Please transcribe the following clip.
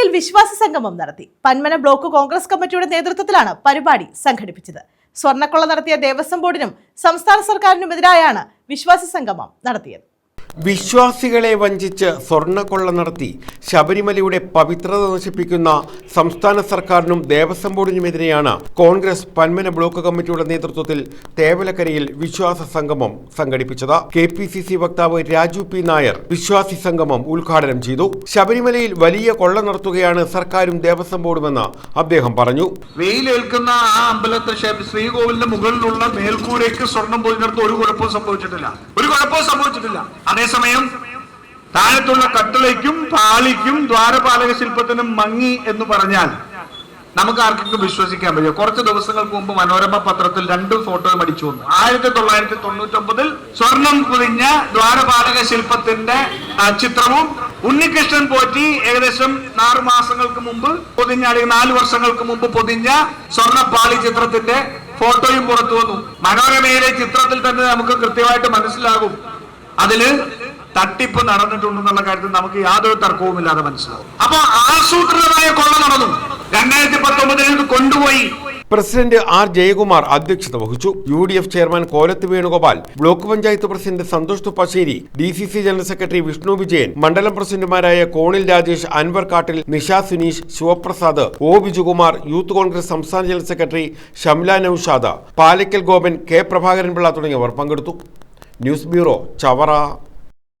ശബരിമലയിൽ വിശ്വാസ സംഗമം നടത്തി. പന്മന ബ്ലോക്ക് കോൺഗ്രസ് കമ്മിറ്റിയുടെ നേതൃത്വത്തിലാണ് പരിപാടി സംഘടിപ്പിച്ചത്. സ്വർണക്കൊള്ള നടത്തിയ ദേവസ്വം ബോർഡിനും സംസ്ഥാന സർക്കാരിനുമെതിരായാണ് വിശ്വാസ സംഗമം നടത്തിയത്. വിശ്വാസികളെ വഞ്ചിച്ച് സ്വർണക്കൊള്ള നടത്തി ശബരിമലയുടെ പവിത്രത നശിപ്പിക്കുന്ന സംസ്ഥാന സർക്കാരിനും ദേവസ്വം ബോർഡിനുമെതിരെയാണ് കോൺഗ്രസ് പന്മന ബ്ലോക്ക് കമ്മിറ്റിയുടെ നേതൃത്വത്തിൽ തേവലക്കരയിൽ വിശ്വാസ സംഗമം സംഘടിപ്പിച്ചത്. കെ പി സി സി വക്താവ് രാജു പി നായർ വിശ്വാസി സംഗമം ഉദ്ഘാടനം ചെയ്തു. ശബരിമലയിൽ വലിയ കൊള്ള നടത്തുകയാണ് സർക്കാരും ദേവസ്വം ബോർഡുമെന്ന് അദ്ദേഹം പറഞ്ഞു. വെയിലേൽക്കുന്ന ആ അമ്പലത്തെ ശ്രീകോവിലിന്റെ മുകളിലുള്ള മേൽക്കൂരയ്ക്ക് സ്വർണം പോയി പൊതിഞ്ഞിടത്ത് ഒരു കുഴപ്പവും സംഭവിച്ചിട്ടില്ല. കുഴപ്പവും സംഭവിച്ചിട്ടില്ല. അതേസമയം താഴത്തുള്ള കട്ടിളയ്ക്കും പാളിക്കും ദ്വാരപാലക ശില്പത്തിനും മങ്ങി എന്ന് പറഞ്ഞാൽ നമുക്ക് ആർക്കെങ്കിലും വിശ്വസിക്കാൻ പറ്റുമോ കുറച്ച് ദിവസങ്ങൾക്ക് മുമ്പ് മനോരമ പത്രത്തിൽ രണ്ട് ഫോട്ടോയും അടിച്ചു വന്നു. ആയിരത്തി തൊള്ളായിരത്തി തൊണ്ണൂറ്റി ഒമ്പതിൽ സ്വർണം പൊതിഞ്ഞ ദ്വാരപാലക ശില്പത്തിന്റെ ചിത്രവും ഉണ്ണികൃഷ്ണൻ പോറ്റി ഏകദേശം ആറ് മാസങ്ങൾക്ക് മുമ്പ് പൊതിഞ്ഞ അല്ലെങ്കിൽ നാല് വർഷങ്ങൾക്ക് മുമ്പ് പൊതിഞ്ഞ സ്വർണപ്പാളി ചിത്രത്തിന്റെ ഫോട്ടോയും പുറത്തു വന്നു. മനോരമയിലെ ചിത്രത്തിൽ തന്നെ നമുക്ക് കൃത്യമായിട്ട് മനസ്സിലാകും. അതിൽ തട്ടിപ്പ് നടന്നിട്ടുണ്ടെന്നുള്ള കാര്യത്തിൽ നമുക്ക് യാതൊരു തർക്കവുമില്ലാതെ മനസ്സിലാവും അപ്പൊ ആസൂത്രിതമായ കൊള്ള നടന്നു. രണ്ടായിരത്തി പത്തൊമ്പതിൽ ഇത് കൊണ്ടുപോയി. പ്രസിഡന്റ് ആർ ജയകുമാർ അധ്യക്ഷത വഹിച്ചു. U D F chairman Kolath Venugopal block panchayat president Santhosh Thuppassery D C C general secretary Vishnu Vijayan മണ്ഡലം പ്രസിഡന്റുമാരായ കോണിൽ രാജേഷ് അൻവർ കാട്ടിൽ നിഷ സുനീഷ് ശിവപ്രസാദ് ഒ ബിജുകുമാർ യൂത്ത് കോൺഗ്രസ് സംസ്ഥാന general secretary Shamla Naushada Palakkal Gopan K Prabhakaran Pillai തുടങ്ങിയവർ പങ്കെടുത്തു. News bureau Chavara.